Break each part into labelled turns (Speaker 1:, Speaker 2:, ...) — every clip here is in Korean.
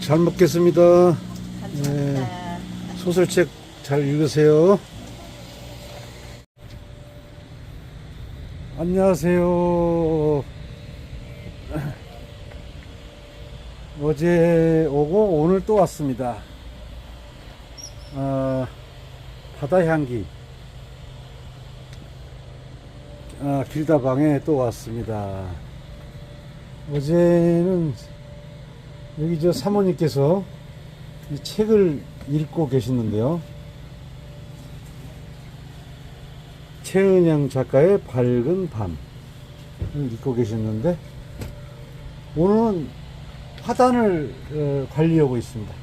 Speaker 1: 잘 먹겠습니다.
Speaker 2: 감사합니다.
Speaker 1: 소설책 잘 읽으세요. 안녕하세요. 어제 오고 오늘 또 왔습니다. 아, 바다 향기. 아, 길다방에 또 왔습니다. 어제는 여기 저 사모님께서 이 책을 읽고 계시는데요. 최은영 작가의 밝은 밤을 읽고 계셨는데 오늘은 화단을 어, 관리하고 있습니다.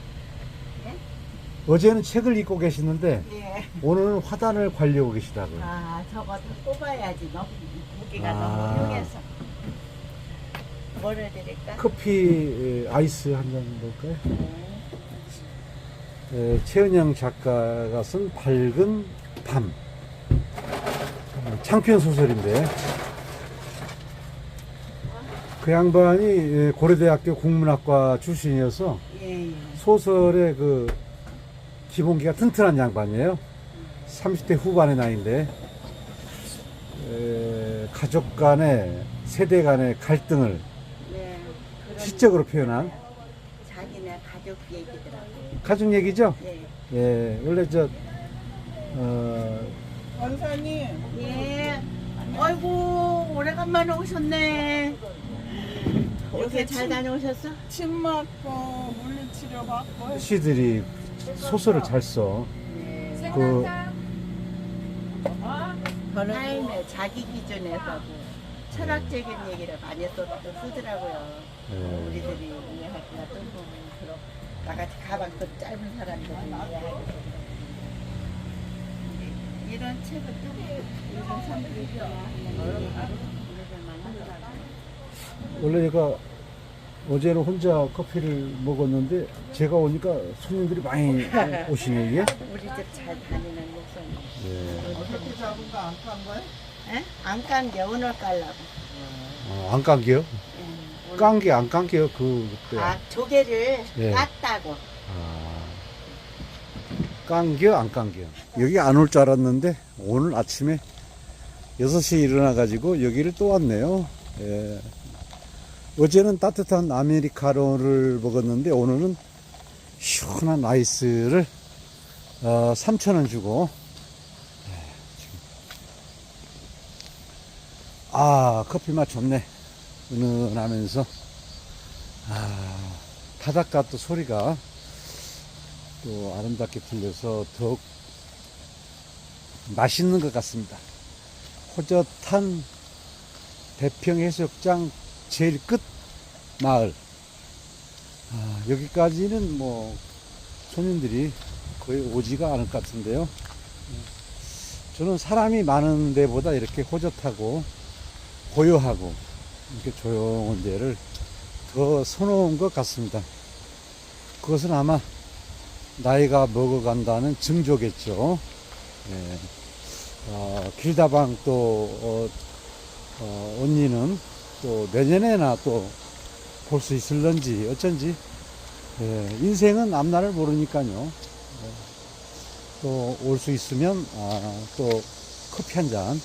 Speaker 2: 네?
Speaker 1: 어제는 책을 읽고 계시는데
Speaker 2: 예.
Speaker 1: 오늘은 화단을 관리하고 계시다고요.
Speaker 2: 아, 저거 다 뽑아야지. 너무 무게가
Speaker 1: 아.
Speaker 2: 너무 흉해서. 뭐를 드릴까?
Speaker 1: 커피 에, 아이스 한 잔 먹을까요?
Speaker 2: 네.
Speaker 1: 에, 최은영 작가가 쓴 밝은 밤 음, 창피한 소설인데 그 양반이 에, 고려대학교 국문학과 출신이어서
Speaker 2: 예, 예.
Speaker 1: 소설의 그 기본기가 튼튼한 양반이에요. 30대 후반의 나이인데 에, 가족 간의 세대 간의 갈등을 시적으로 표현한
Speaker 2: 자기네 가족 얘기더라고.
Speaker 1: 가족 얘기죠.
Speaker 2: 예.
Speaker 1: 예, 원래 저, 어,
Speaker 3: 원사님
Speaker 2: 예. 아이고, 오래간만에 오셨네. 요새 잘 다녀오셨어?
Speaker 3: 침 맞고 물리치료 받고
Speaker 1: 시들이 소설을 잘 써.
Speaker 2: 네.
Speaker 1: 그,
Speaker 2: 삶의 자기 기준에서 그 철학적인 얘기를 많이 또, 또 쓰더라고요.
Speaker 1: 예.
Speaker 2: 우리들이 이해하기가 좀 그런 나같이 가방 좀 짧은 사람들이 이해하기 이런 책을 좀 이런 사람들이
Speaker 1: 원래 얘가 어제는 혼자 커피를 먹었는데 제가 오니까 손님들이 많이 오시네, 이게.
Speaker 2: 우리 집 잘 다니는 목사님.
Speaker 1: 예.
Speaker 3: 어떻게 잡은 거안깐 거야?
Speaker 2: 에? 안 깐게 오늘 깔라고.
Speaker 1: 어, 안 깐게요?
Speaker 2: 예, 오늘.
Speaker 1: 깐게 안 깐게요, 그, 그때.
Speaker 2: 아 조개를
Speaker 1: 예.
Speaker 2: 깠다고.
Speaker 1: 아. 깐겨, 안 깐겨. 여기 안 올 줄 알았는데, 오늘 아침에 6시에 일어나가지고 여기를 또 왔네요. 예. 어제는 따뜻한 아메리카노를 먹었는데, 오늘은 시원한 아이스를, 어, 3,000원 주고, 예, 지금. 아, 커피 맛 좋네. 은은하면서. 아, 바닷가 또 소리가 또 아름답게 들려서 더욱 맛있는 것 같습니다. 호젓한 대평 해수욕장 제일 끝 마을. 아, 여기까지는 뭐 손님들이 거의 오지가 않을 것 같은데요. 저는 사람이 많은 데보다 이렇게 호젓하고 고요하고 이렇게 조용한 데를 더 선호한 것 같습니다. 그것은 아마 나이가 먹어간다는 증조겠죠. 예. 어, 길다방 또, 어, 어, 언니는 또 내년에나 또 볼 수 있을런지 어쩐지. 예, 인생은 앞날을 모르니까요. 또올 수 있으면, 아, 또 커피 한 잔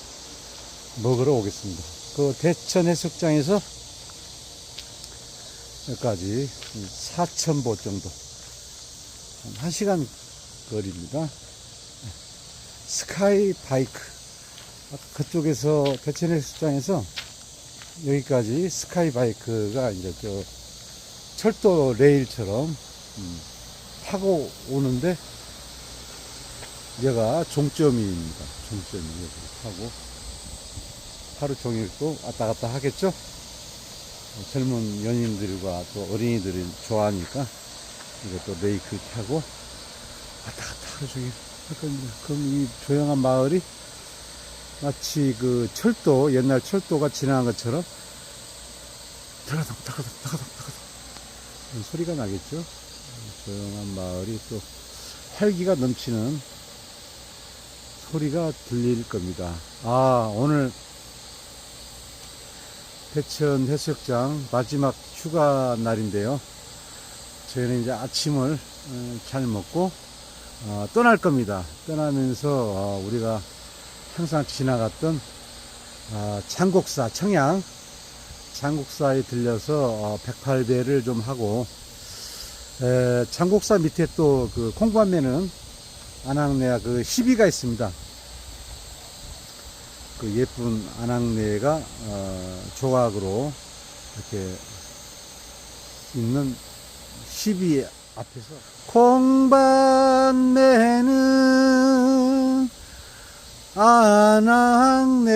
Speaker 1: 먹으러 오겠습니다. 그 대천 해수욕장에서 여기까지 4,000보 정도. 한 1시간 거리입니다. 스카이 바이크. 그쪽에서 대천 해수욕장에서 여기까지 스카이 바이크가 이제 저 철도 레일처럼 음, 타고 오는데 여가 종점입니다. 종점이 여기 타고 하루 종일 또 왔다 갔다 하겠죠? 어, 젊은 연인들과 또 어린이들이 좋아하니까 이것도 레이크 타고 왔다 갔다 하루 종일 할 겁니다. 그럼 이 조용한 마을이 마치 그 철도, 옛날 철도가 지나간 것처럼 타가닥, 타가닥, 타가닥 이런 소리가 나겠죠? 조용한 마을이 또 활기가 넘치는 소리가 들릴 겁니다. 아, 오늘 대천 해수욕장 마지막 휴가 날인데요. 저희는 이제 아침을 어, 잘 먹고 어, 떠날 겁니다. 떠나면서 어, 우리가 항상 지나갔던 어, 장곡사 청양 장곡사에 들려서 어, 108배를 좀 하고 에, 장곡사 밑에 또 그 콩관매는 안악내와 그 시비가 있습니다. 그 예쁜 안악내가 어, 조각으로 이렇게 있는 시비 앞에서 콩반매는 안악내야.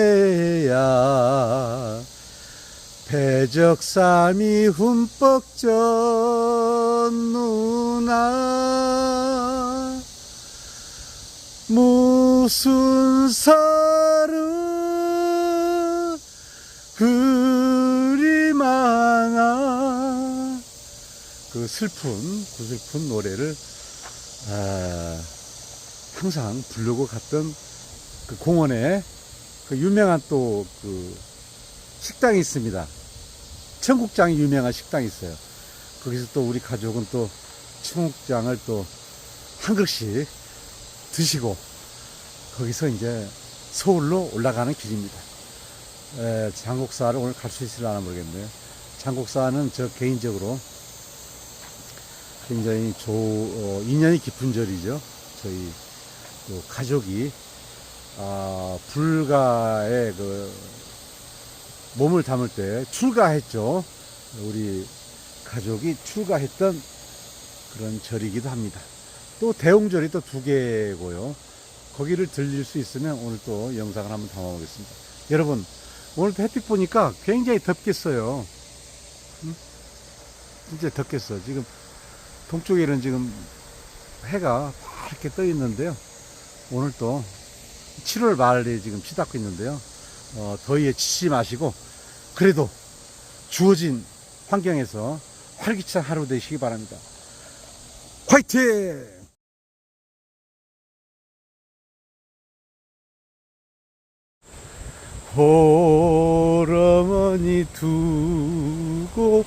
Speaker 1: 배적삼이 흠뻑 젖누나. 무슨 살은 그리 많아 그 슬픈 그 슬픈 노래를 아, 항상 부르고 갔던 그 공원에 그 유명한 또 그 식당이 있습니다. 청국장이 유명한 식당이 있어요. 거기서 또 우리 가족은 또 청국장을 또 한 그릇씩 드시고 거기서 이제 서울로 올라가는 길입니다. 에, 장곡사를 오늘 갈 수 있을려나 모르겠네요. 장곡사는 저 개인적으로 굉장히 조, 어, 인연이 깊은 절이죠. 저희 또 가족이 아, 불가에 그 몸을 담을 때 출가했죠. 우리 가족이 출가했던 그런 절이기도 합니다. 또 대웅절이 또 두 개고요. 거기를 들릴 수 있으면 오늘 또 영상을 한번 담아보겠습니다. 여러분, 오늘도 햇빛 보니까 굉장히 덥겠어요. 응? 진짜 덥겠어. 지금 동쪽에는 지금 해가 이렇게 떠 있는데요. 오늘 또 7월 말에 지금 치닫고 있는데요. 어, 더위에 지치지 마시고 그래도 주어진 환경에서 활기찬 하루 되시기 바랍니다. 화이팅! 호러머니 두고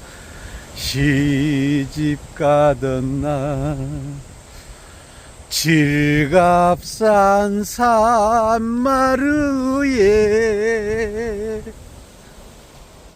Speaker 1: 시집 가던 날 질갑산 산마루에